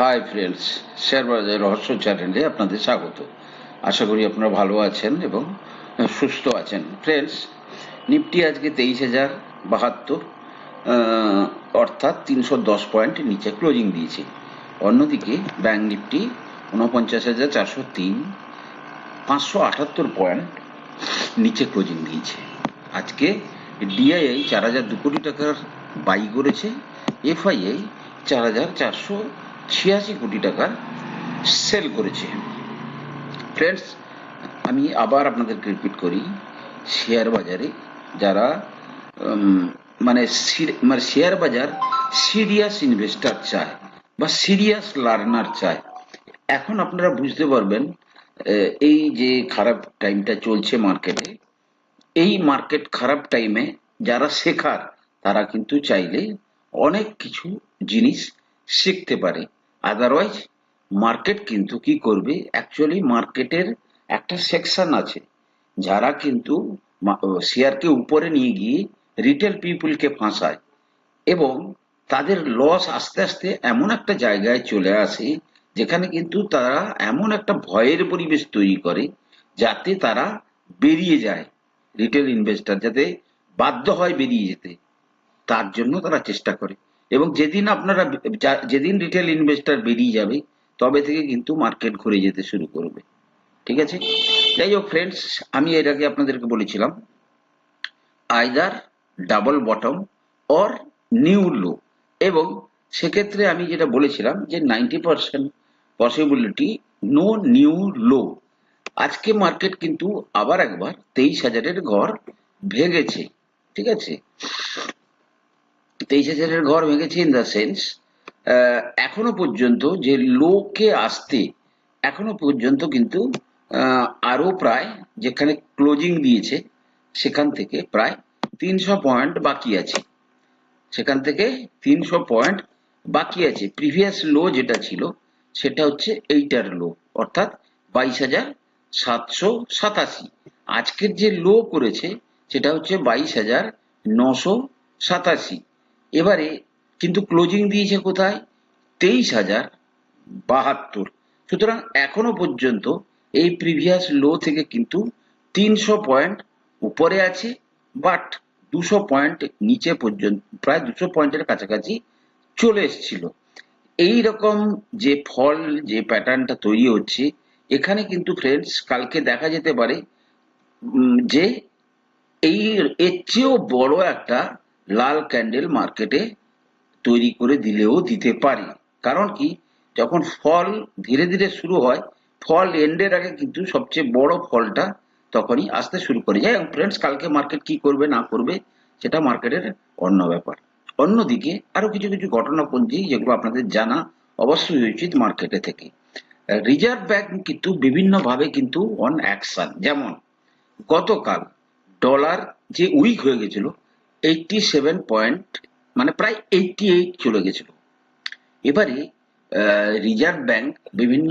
Hi friends share বাজার রহস্য চ্যানেলে আপনাদের স্বাগত। আশা করি আপনারা ভালো আছেন এবং সুস্থ আছেন। ফ্রেন্ডস নিফটি আজকে তেইশ হাজার বাহাত্তর অর্থাৎ তিনশো দশ পয়েন্ট নিচে ক্লোজিং দিয়েছে। অন্যদিকে ব্যাঙ্ক নিফটি উনপঞ্চাশ হাজার চারশো তিন, পাঁচশো আটাত্তর পয়েন্ট নিচে ক্লোজিং দিয়েছে। আজকে ডিআইআই চার হাজার দু কোটি টাকার বাই করেছে। এফআইআই চার হাজার চারশো ছিয়াশি কোটি টাকার সেল করেছে। ফ্রেন্ডস আমি আবার আপনাদেরকে রিপিট করি শেয়ার বাজারে যারা মানে মানে শেয়ার বাজার সিরিয়াস ইনভেস্টার চায় বা সিরিয়াস লার্নার চায়। এখন আপনারা বুঝতে পারবেন এই যে খারাপ টাইমটা চলছে মার্কেটে এই মার্কেট খারাপ টাইমে যারা শেখার, তারা কিন্তু চাইলে অনেক কিছু জিনিস শিখতে পারে। আদারওয়াইজ মার্কেট কিন্তু কি করবে? অ্যাকচুয়ালি মার্কেটের একটা সেকশন আছে। যারা কিন্তু শেয়ারকে উপরে নিয়ে গিয়ে রিটেল পিপুলকে ফাঁসায় এবং তাদের লস আস্তে আস্তে এমন একটা জায়গায় চলে আসে, যেখানে কিন্তু তারা এমন একটা ভয়ের পরিবেশ তৈরি করে যাতে তারা বেরিয়ে যায় রিটেল ইনভেস্টর যাতে বাধ্য হয় বেরিয়ে যেতে। তার জন্য তারা চেষ্টা করে। এবং যেদিন আপনারা যেদিন রিটেল ইনভেস্টর বেরিয়ে যাবে, তবে থেকে কিন্তু মার্কেট ঘুরে যেতে শুরু করবে। ঠিক আছে? যাই হোক ফ্রেন্ডস আমি এর আগে আপনাদেরকে বলেছিলাম either double bottom or new low এবং সেক্ষেত্রে আমি যেটা বলেছিলাম যে ninety percent possibility no new low আজকে মার্কেট কিন্তু আবার একবার তেইশ হাজারের ঘর ভেঙেছে। ঠিক আছে? তেইশ হাজারের ঘর ভেঙেছে ইন দ্য সেন্স এখনও পর্যন্ত যে লোকে আসতে এখনও পর্যন্ত কিন্তু আহ, আরও প্রায় যেখানে ক্লোজিং দিয়েছে সেখান থেকে প্রায় তিনশো পয়েন্ট বাকি আছে। সেখান থেকে তিনশো পয়েন্ট বাকি আছে। প্রিভিয়াস লো যেটা ছিল সেটা হচ্ছে এইটার লো অর্থাৎ বাইশ হাজার সাতশো সাতাশি। আজকের যে লো করেছে সেটা হচ্ছে বাইশ হাজার নশো সাতাশি। এবারে কিন্তু ক্লোজিং দিয়েছে কোথায়? তেইশ হাজার বাহাত্তর। সুতরাং এখনও পর্যন্ত এই প্রিভিয়াস লো থেকে কিন্তু তিনশো পয়েন্ট উপরে আছে বাট দুশো পয়েন্ট নিচে পর্যন্ত, প্রায় দুশো পয়েন্টের কাছাকাছি চলে এসেছিল। এই রকম যে ফল, যে প্যাটার্নটা তৈরি হচ্ছে, এখানে কিন্তু ফ্রেন্ডস কালকে দেখা যেতে পারে যে এই, এর চেয়েও বড় একটা লাল ক্যান্ডেল মার্কেটে তৈরি করে দিলেও দিতে পারি। কারণ কি? যখন ফল ধীরে ধীরে শুরু হয়, ফল এন্ডের আগে কিন্তু সবচেয়ে বড় ফলটা তখনই আসতে শুরু করে। যায় এবং ফ্রেন্ডস কালকে মার্কেট কি করবে, না করবে, সেটা মার্কেটের অন্য ব্যাপার। অন্যদিকে আরও কিছু কিছু ঘটনাপঞ্জি যেগুলো আপনাদের জানা অবশ্যই উচিত মার্কেটে থেকে। রিজার্ভ ব্যাংক কিন্তু বিভিন্ন ভাবে কিন্তু অন অ্যাকশন যেমন, গতকাল ডলার যে উইক হয়ে গেছিল এইটটি সেভেন পয়েন্ট মানে প্রায় এইটটি এইট চলে গেছিল। এবারে রিজার্ভ ব্যাংক বিভিন্ন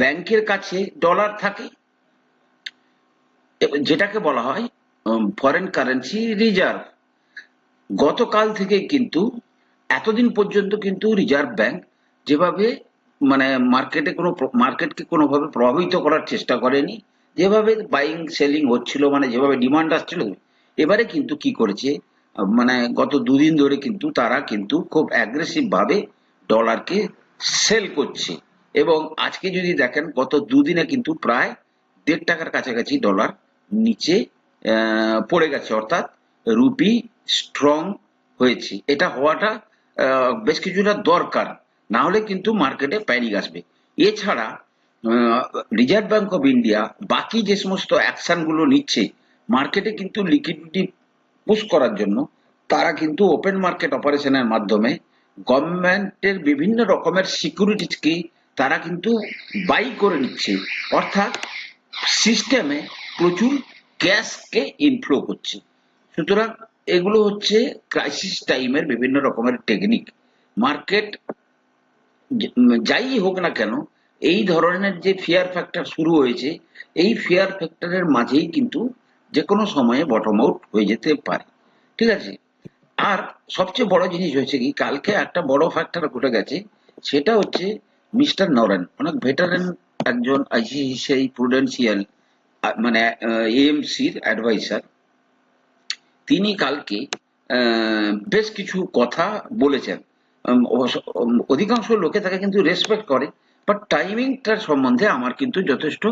ব্যাংকের কাছে ডলার থাকে। যেটাকে বলা হয় ফরেন কারেন্সি রিজার্ভ গতকাল থেকে কিন্তু, এতদিন পর্যন্ত কিন্তু রিজার্ভ ব্যাংক যেভাবে মানে মার্কেটে কোনো মার্কেটকে কোনোভাবে প্রভাবিত করার চেষ্টা করেনি, যেভাবে বাইং সেলিং হচ্ছিল মানে যেভাবে ডিমান্ড আসছিল, এবারে কিন্তু কি করেছে মানে গত দুদিন ধরে কিন্তু তারা কিন্তু খুব অ্যাগ্রেসিভ ভাবে ডলারকে সেল করছে। এবং আজকে যদি দেখেন, গত দুদিনে কিন্তু প্রায় দেড় টাকার কাছাকাছি ডলার নিচে পড়ে গেছে, অর্থাৎ রুপি স্ট্রং হয়েছে। এটা হওয়াটা বেশ কিছুটা দরকার। না হলে কিন্তু মার্কেটে প্যানিক আসবে। এছাড়া রিজার্ভ ব্যাংক অফ ইন্ডিয়া বাকি যে সমস্ত অ্যাকশনগুলো নিচ্ছে মার্কেটে কিন্তু লিকুইডিটি পুশ করার জন্য, তারা কিন্তু ওপেন মার্কেট অপারেশনের মাধ্যমে গভর্নমেন্টের বিভিন্ন রকমের সিকিউরিটিজকে তারা কিন্তু বাই করে নিচ্ছে। অর্থাৎ সিস্টেমে প্রচুর ক্যাশকে ইনফ্লো করছে। সুতরাং এগুলো হচ্ছে ক্রাইসিস টাইমের বিভিন্ন রকমের টেকনিক মার্কেট যাই হোক না কেন, এই ধরনের যে ফিয়ার ফ্যাক্টর শুরু হয়েছে, এই ফিয়ার ফ্যাক্টরের মাঝেই কিন্তু যে কোনো সময়ে বটম আউট হয়ে যেতে পারে। ঠিক আছে? আর সবচেয়ে বড় জিনিস হয়েছে কি, কালকে একটা বড় ফ্যাক্টর ঘটে গেছে, সেটা হচ্ছে মিস্টার নরেন, অনেক ভেটারেন একজন আইসিআইসিআই প্রুডেন্সিয়াল মানে এএমসির অ্যাডভাইসার তিনি কালকে বেশ কিছু কথা বলেছেন। অধিকাংশ লোকে তাকে কিন্তু রেসপেক্ট করে বাট টাইমিংটার সম্বন্ধে আমার কিন্তু যথেষ্ট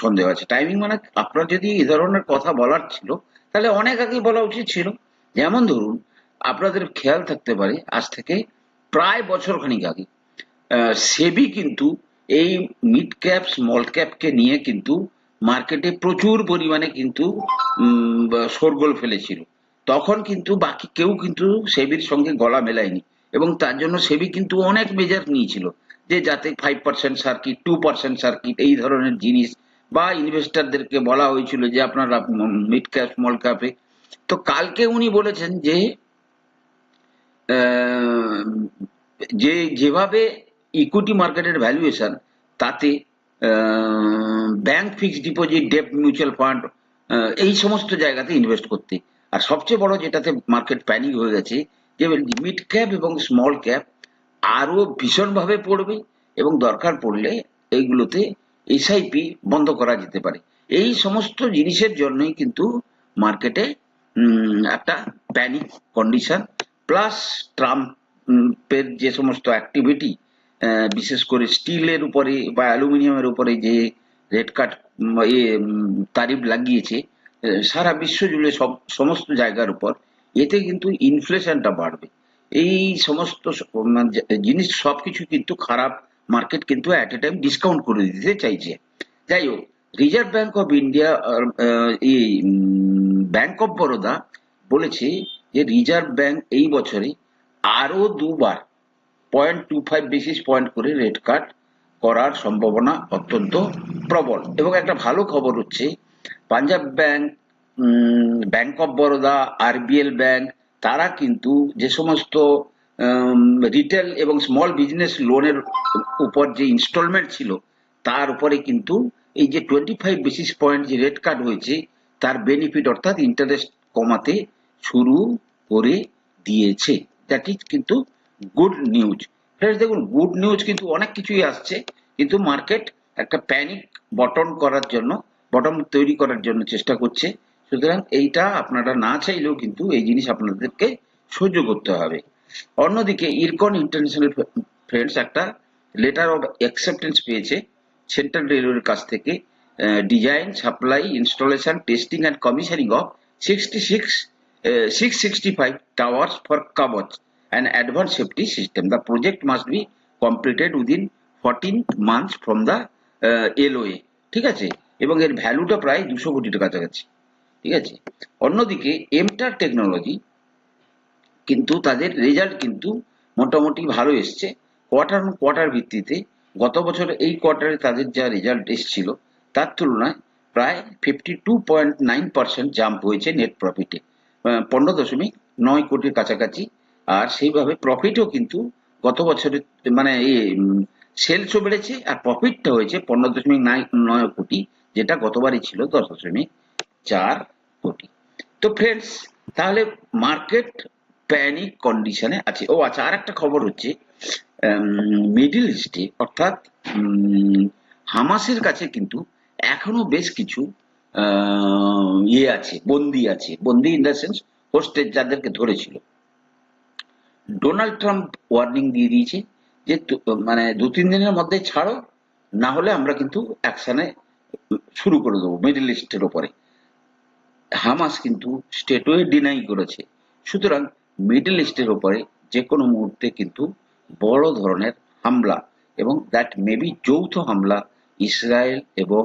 সন্দেহ আছে। টাইমিং মানে আপনার যদি এই ধরনের কথা বলার ছিল, তাহলে অনেক আগে বলা উচিত ছিল। যেমন ধরুন, আপনাদের খেয়াল থাকতে পারে, আজ থেকে প্রায় বছর খানিক আগে সেবি কিন্তু এই মিড ক্যাপ স্মল ক্যাপকে নিয়ে কিন্তু মার্কেটে প্রচুর পরিমাণে কিন্তু শোরগোল ফেলেছিল। তখন কিন্তু বাকি কেউ কিন্তু সেবির সঙ্গে গলা মেলায়নি। এবং তার জন্য সেবি কিন্তু অনেক মেজার নিয়েছিল। যে যাতে five percent circuit two percent circuit এই ধরনের জিনিস বা ইনভেস্টারদেরকে বলা হয়েছিল যে আপনারা মিড ক্যাপ স্মল ক্যাপে তো কালকে উনি বলেছেন যে যে যেভাবে ইকুইটি মার্কেটের ভ্যালুয়েশন তাতে ব্যাংক ফিক্সড ডিপোজিট ডেপ মিউচুয়াল ফান্ড এই সমস্ত জায়গাতে ইনভেস্ট করতে। আর সবচেয়ে বড় যেটাতে মার্কেট প্যানিক হয়ে গেছে, যে মিড ক্যাপ এবং স্মল ক্যাপ আরও ভীষণভাবে পড়বে এবং দরকার পড়লে এইগুলোতে এসআইপি বন্ধ করা যেতে পারে। এই সমস্ত জিনিসের জন্যই কিন্তু মার্কেটে একটা প্যানিক কন্ডিশন প্লাস ট্রাম্পের যে সমস্ত অ্যাক্টিভিটি বিশেষ করে স্টিলের উপরে বা অ্যালুমিনিয়ামের উপরে যে রেড কার্ড তারিফ লাগিয়েছে সারা বিশ্ব জুড়ে সব, সমস্ত জায়গার উপর, এতে কিন্তু ইনফ্লেশনটা বাড়বে। এই সমস্ত জিনিস সবকিছু কিন্তু খারাপ মার্কেট কিন্তু অ্যাট এ টাইম ডিসকাউন্ট করে দিতে চাইছে। যাই হোক রিজার্ভ ব্যাংক অফ ইন্ডিয়া এই ব্যাংক অফ বরোদা বলেছে যে রিজার্ভ ব্যাংক এই বছরে আরও দুবার point two five basis point করে রেট কাট করার সম্ভাবনা অত্যন্ত প্রবল। এবং একটা ভালো খবর হচ্ছে Punjab bank bank of Baroda RBL bank তারা কিন্তু যে সমস্ত রিটেল এবং স্মল বিজনেস লোনের উপর যে ইনস্টলমেন্ট ছিল, তার উপরে কিন্তু এই যে টোয়েন্টি ফাইভ বেসিস পয়েন্ট যে রেট কাট হয়েছে, তার বেনিফিট অর্থাৎ ইন্টারেস্ট কমাতে শুরু করে দিয়েছে। দ্যাট ইজ কিন্তু গুড নিউজ ফ্রেন্ডস দেখুন গুড নিউজ কিন্তু অনেক কিছুই আসছে, কিন্তু মার্কেট একটা প্যানিক বটন করার জন্য বটম তৈরি করার জন্য চেষ্টা করছে। সুতরাং এইটা আপনারা না চাইলেও কিন্তু এই জিনিস আপনাদেরকে সহ্য করতে হবে। অন্যদিকে ইরকন ইন্টারন্যাশনাল ফ্রেন্ডস একটা লেটার অফ অ্যাকসেপ্টেন্স পেয়েছে সেন্ট্রাল রেলওয়ের কাছ থেকে design supply installation testing and commissioning of sixty six six sixty five towers for Kavach and advance safety system the project must be completed within fourteen months from the LOA ঠিক আছে? এবং এর ভ্যালুটা প্রায় দুশো কোটির কাছাকাছি ঠিক আছে? অন্যদিকে এমটার টেকনোলজি কিন্তু তাদের রেজাল্ট কিন্তু মোটামুটি ভালো এসছে। কোয়ার্টার কোয়ার্টার ভিত্তিতে গত বছর এই কোয়ার্টারে তাদের যা রেজাল্ট এসেছিল, তার তুলনায় প্রায় fifty two point nine percent jump হয়েছে নেট প্রফিটে পনেরো দশমিক নয় কোটির কাছাকাছি। আর সেইভাবে প্রফিটও কিন্তু গত বছরের মানে সেলসও বেড়েছে আর প্রফিটটা হয়েছে পনেরো দশমিক নয় নয় কোটি, যেটা গতবারই ছিল দশ দশমিক চার কোটি। তো ফ্রেন্ডস তাহলে মার্কেট প্যানিক কন্ডিশনে আছে। ও আচ্ছা আর একটা খবর হচ্ছে মিডিল ইস্টে অর্থাৎ হামাসের কাছে কিন্তু এখনও বেশ কিছু ইয়ে আছে, বন্দি আছে। বন্দি ইন দ্য সেন্স হোস্টেজ যাদেরকে ধরেছিল। ডোনাল্ড ট্রাম্প ওয়ার্নিং দিয়ে দিয়েছে যে মানে দু, তিন দিনের মধ্যে ছাড়ো, না হলে আমরা কিন্তু অ্যাকশনে শুরু করে দেবো মিডল ইস্টের ওপরে। হামাস কিন্তু স্টেটওয়ে ডিনাই করেছে। সুতরাং মিডল ইস্টের ওপরে যে কোনো মুহূর্তে কিন্তু বড় ধরনের হামলা এবং দ্যাট মেবি যৌথ হামলা ইসরায়েল এবং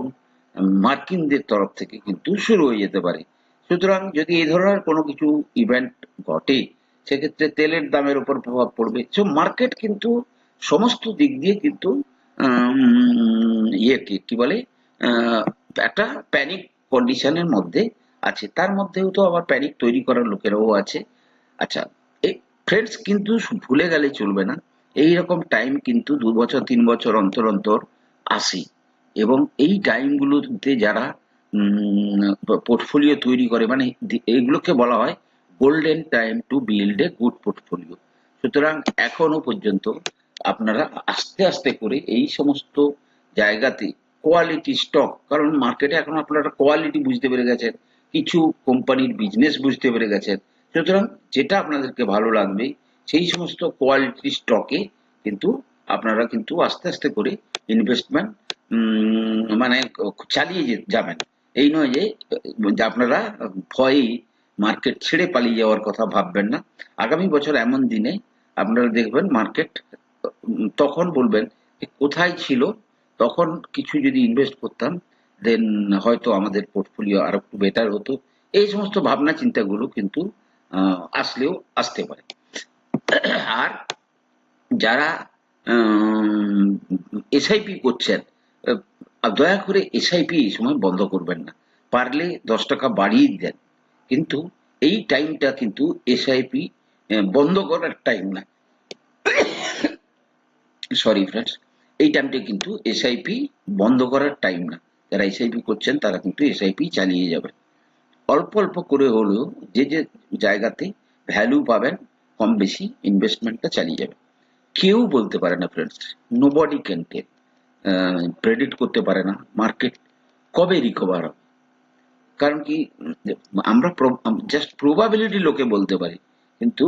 মার্কিনদের তরফ থেকে কিন্তু শুরু হয়ে যেতে পারে। সুতরাং যদি এই ধরনের কোনো কিছু ইভেন্ট ঘটে, সেক্ষেত্রে তেলের দামের উপর প্রভাব পড়বে। সো মার্কেট কিন্তু সমস্ত দিক দিয়ে কিন্তু ইয়েকে কি বলে একটা প্যানিক কন্ডিশনের মধ্যে আছে। তার মধ্যেও তো আবার প্যানিক তৈরি করার লোকেরাও আছে। আচ্ছা এই ফ্রেন্ডস কিন্তু ভুলে গেলে চলবে না। এই রকম টাইম কিন্তু দু বছর, তিন বছর অন্তর অন্তর আসে। এবং এই টাইমগুলোতে যারা পোর্টফোলিও তৈরি করে মানে এইগুলোকে বলা হয় golden time to build a good portfolio সুতরাং এখনও পর্যন্ত আপনারা আস্তে আস্তে করে এই সমস্ত জায়গাতে কোয়ালিটি স্টক কারণ মার্কেটে এখন আপনারা কোয়ালিটি বুঝতে পেরে গেছেন, কিছু কোম্পানির বিজনেস বুঝতে পেরে গেছেন। সুতরাং যেটা আপনাদেরকে ভালো লাগবে, সেই সমস্ত কোয়ালিটি স্টকে কিন্তু আপনারা কিন্তু আস্তে আস্তে করে ইনভেস্টমেন্ট মানে চালিয়ে যাবেন। এই নয় যে আপনারা ভয়ে মার্কেট ছেড়ে পালিয়ে যাওয়ার কথা ভাববেন না। আগামী বছর এমন দিনে আপনারা দেখবেন মার্কেট তখন বলবেন কোথায় ছিল, তখন কিছু যদি ইনভেস্ট করতাম দেন হয়তো আমাদের পোর্টফোলিও আরও একটু বেটার হতো। এই সমস্ত ভাবনা চিন্তাগুলো কিন্তু আসলেও আসতে পারে। আর যারা এসআইপি করছেন দয়া করে এসআইপি এই সময় বন্ধ করবেন না। পারলে দশ টাকা বাড়িয়ে দেন। কিন্তু এই টাইমটা কিন্তু এসআইপি বন্ধ করার টাইম না। সরি ফ্রেন্ডস এই টাইমটা কিন্তু এসআইপি বন্ধ করার টাইম না। যারা এসআইপি করছেন, তারা কিন্তু এসআইপি চালিয়ে যাবেন। অল্প অল্প করে হলেও যে যে জায়গাতে ভ্যালু পাবেন, কম বেশি ইনভেস্টমেন্টটা চালিয়ে যাবে কেউ বলতে পারে না friends nobody can tell predict করতে পারে না মার্কেট কবে রিকভার হবে। কারণ কি, আমরা জাস্ট প্রবাবিলিটি লোকে বলতে পারি, কিন্তু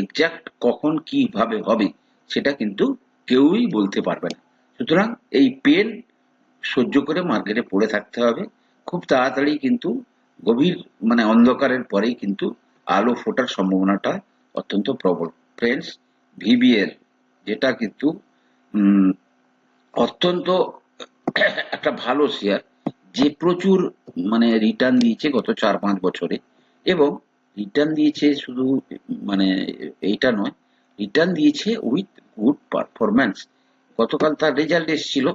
এক্সাক্ট কখন কীভাবে হবে সেটা কিন্তু কেউই বলতে পারবে না। সুতরাং এই পেন সহ্য করে মার্কেটে পড়ে থাকতে হবে। খুব তাড়াতাড়ি কিন্তু গভীর মানে অন্ধকারের পরেই কিন্তু আলো ফোটার সম্ভাবনাটা অত্যন্ত প্রবল। ফ্রেন্ডস ভিবিএল যেটা কিন্তু অত্যন্ত একটা ভালো শেয়ার যে প্রচুর মানে রিটার্ন দিয়েছে গত চার পাঁচ বছরে এবং রিটার্ন দিয়েছে শুধু মানে এইটা নয় রিটার্ন দিয়েছে উইথ গুড পারফরম্যান্স গতকাল তার রেজাল্ট এসেছিল।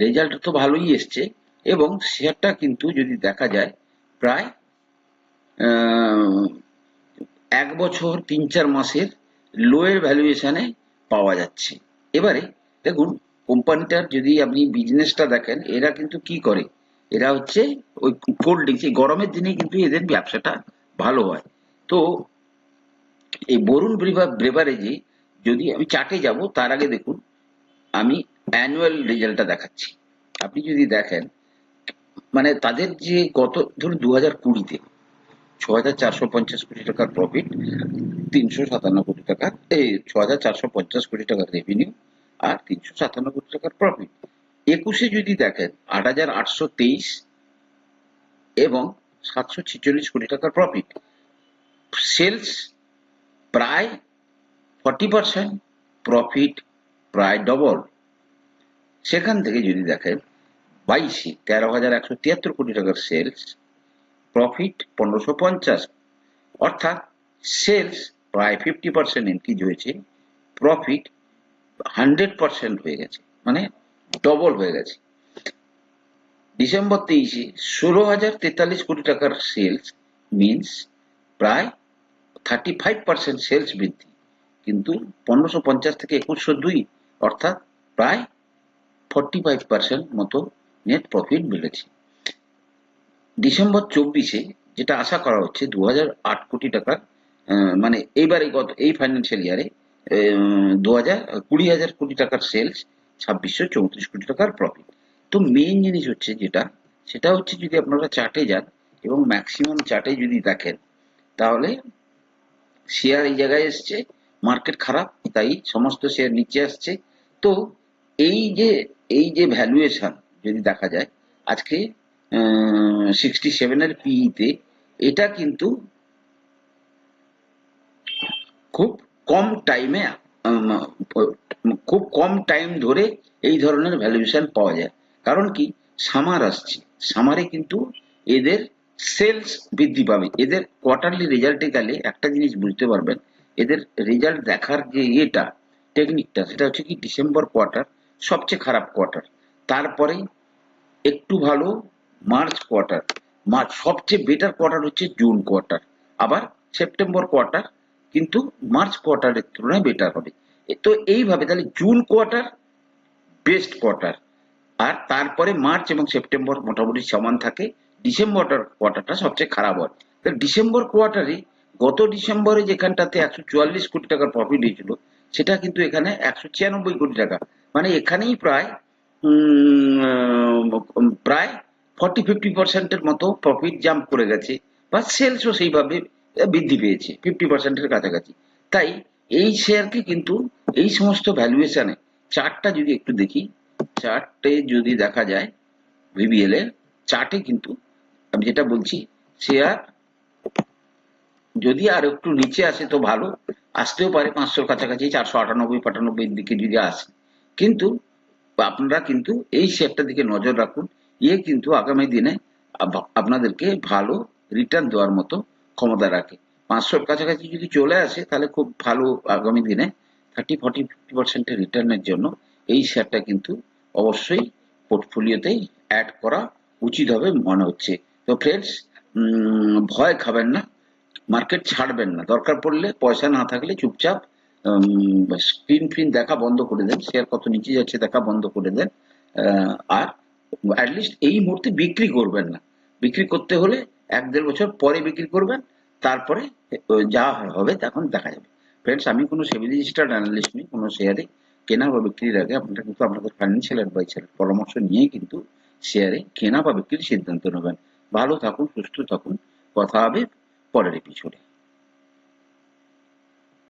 রেজাল্ট তো ভালোই এসছে এবং শেয়ারটা কিন্তু যদি দেখা যায় প্রায় এক বছর, তিন চার মাসের লোয়ের ভ্যালুয়েশনে পাওয়া যাচ্ছে। এবারে দেখুন কোম্পানিটার যদি আপনি বিজনেসটা দেখেন, এরা কিন্তু কি করে? এরা হচ্ছে ওই কোল্ড ড্রিঙ্কস এই গরমের দিনে কিন্তু এদের ব্যবসাটা ভালো হয়। তো এই বরুণ ব্রেভারেজে যদি আমি চার্টে যাব, তার আগে দেখুন, আমি অ্যানুয়াল রেজাল্টটা দেখাচ্ছি। আপনি যদি দেখেন মানে তাদের যে গত, ধরুন দু হাজার কুড়িতে ছ হাজার চারশো পঞ্চাশ কোটি টাকার প্রফিট তিনশো সাতান্ন কোটি টাকার এই ছ হাজার চারশো পঞ্চাশ কোটি টাকার রেভিনিউ আর তিনশো সাতান্ন কোটি টাকার প্রফিট একুশে যদি দেখেন, আট হাজার আটশো তেইশ এবং সাতশো ছেচল্লিশ কোটি টাকার প্রফিট সেলস প্রায় ফর্টি পার্সেন্ট প্রফিট প্রায় ডবল সেখান থেকে যদি দেখেন বাইশে তেরো হাজার একশো তিয়াত্তর কোটি টাকার সেলস প্রফিট পনেরোশো পঞ্চাশ। অর্থাৎ সেলস প্রায় ফিফটি পার্সেন্ট ইনক্রিজ হয়েছে প্রফিট হান্ড্রেড পার্সেন্ট হয়ে গেছে মানে ডবল হয়ে গেছে। ডিসেম্বর তেইশে ষোলো হাজার তেতাল্লিশ কোটি টাকার সেলস মিনস প্রায় থার্টি ফাইভ পার্সেন্ট সেলস বৃদ্ধি। কিন্তু পনেরোশো পঞ্চাশ থেকে একুশশো দুই, অর্থাৎ প্রায় ফর্টি ফাইভ পার্সেন্ট মতো নেট প্রফিট বেড়েছে ডিসেম্বর চব্বিশে যেটা আশা করা হচ্ছে দু হাজার আট কোটি টাকার মানে এইবারে গত, এই ফাইন্যান্সিয়াল ইয়ারে দু হাজার কুড়ি হাজার কোটি টাকার সেলস ছাব্বিশশো চৌত্রিশ কোটি টাকার প্রফিট তো মেইন জিনিস হচ্ছে যেটা, সেটা হচ্ছে যদি আপনারা চার্টে যান এবং ম্যাক্সিমাম চার্টে যদি দেখেন, তাহলে শেয়ার এই জায়গায় এসছে মার্কেট খারাপ, তাই সমস্ত শেয়ার নিচে আসছে। তো এই যে এই যে ভ্যালুয়েশন যদি দেখা যায়, আজকে সিক্সটি সেভেনের পিইতে এটা কিন্তু খুব কম টাইমে খুব কম টাইম ধরে এই ধরনের ভ্যালুয়েশন পাওয়া যায়। কারণ কি? সামার আসছে। সামারে কিন্তু এদের সেলস বৃদ্ধি পাবে। এদের কোয়ার্টারলি রেজাল্টে গেলে একটা জিনিস বুঝতে পারবেন, এদের রেজাল্ট দেখার যে ইয়েটা টেকনিকটা সেটা হচ্ছে কি? ডিসেম্বর কোয়ার্টার সবচেয়ে খারাপ কোয়ার্টার তারপরে একটু ভালো মার্চ কোয়ার্টার। মার্চ, সবচেয়ে বেটার কোয়ার্টার হচ্ছে জুন কোয়ার্টার। আবার সেপ্টেম্বর কোয়ার্টার কিন্তু মার্চ কোয়ার্টারের তুলনায় বেটার হবে। তো এইভাবে তাহলে জুন কোয়ার্টার বেস্ট কোয়ার্টার। আর তারপরে মার্চ এবং সেপ্টেম্বর মোটামুটি সমান থাকে। ডিসেম্বর কোয়ার্টারটা সবচেয়ে খারাপ হয়। তো ডিসেম্বর কোয়ার্টারে গত ডিসেম্বরে যেখানটাতে একশো চুয়াল্লিশ কোটি টাকার প্রফিট হয়েছিল, সেটা কিন্তু এখানে একশো ছিয়ানব্বই কোটি টাকা। মানে এখানেই প্রায় প্রায় ফর্টি ফিফটি পার্সেন্টের মতো প্রফিট জাম্প করে গেছে বা সেলসও সেইভাবে বৃদ্ধি পেয়েছে ফিফটি পার্সেন্টের কাছাকাছি। তাই এই শেয়ারকে কিন্তু এই সমস্ত ভ্যালুয়েশনে চার্টটা যদি একটু দেখি চার্টে যদি দেখা যায় ভিবিএল এর চার্টে কিন্তু আমি যেটা বলছি শেয়ার যদি আর একটু নিচে আসে তো ভালো, আসতেও পারে পাঁচশোর কাছাকাছি, চারশো আটানব্বই পাটানব্বই দিকে যদি আসে। কিন্তু আপনারা কিন্তু এই শেয়ারটার দিকে নজর রাখুন। ইয়ে কিন্তু আগামী দিনে আপনাদেরকে ভালো রিটার্ন দেওয়ার মতো ক্ষমতা রাখে। পাঁচশোর কাছাকাছি যদি চলে আসে, তাহলে খুব ভালো আগামী দিনে থার্টি ফর্টি ফিফটি পার্সেন্টের রিটার্নের জন্য এই শেয়ারটা কিন্তু অবশ্যই পোর্টফোলিওতেই অ্যাড করা উচিত হবে মনে হচ্ছে। তো ফ্রেন্ডস ভয় খাবেন না মার্কেট ছাড়বেন না। দরকার পড়লে পয়সা না থাকলে চুপচাপ স্ক্রিন ফ্রিন দেখা বন্ধ করে দেন শেয়ার কত নিচে যাচ্ছে দেখা বন্ধ করে দেন আর অ্যাটলিস্ট এই মুহূর্তে বিক্রি করবেন না। বিক্রি করতে হলে এক দেড় বছর পরে বিক্রি করবেন, তারপরে যা হবে তখন দেখা যাবে। ফ্রেন্ডস আমি কোনো সেবি রেজিস্টার্ড অ্যানালিস্ট নই, কোনো শেয়ারে কেনা বা বিক্রির আগে আপনারা কিন্তু আপনাদের ফাইন্যান্সিয়াল অ্যাডভাইসারের পরামর্শ নিয়ে কিন্তু শেয়ারে কেনা বা বিক্রির সিদ্ধান্ত নেবেন। ভালো থাকুন, সুস্থ থাকুন, কথা হবে পরের এপিসোডে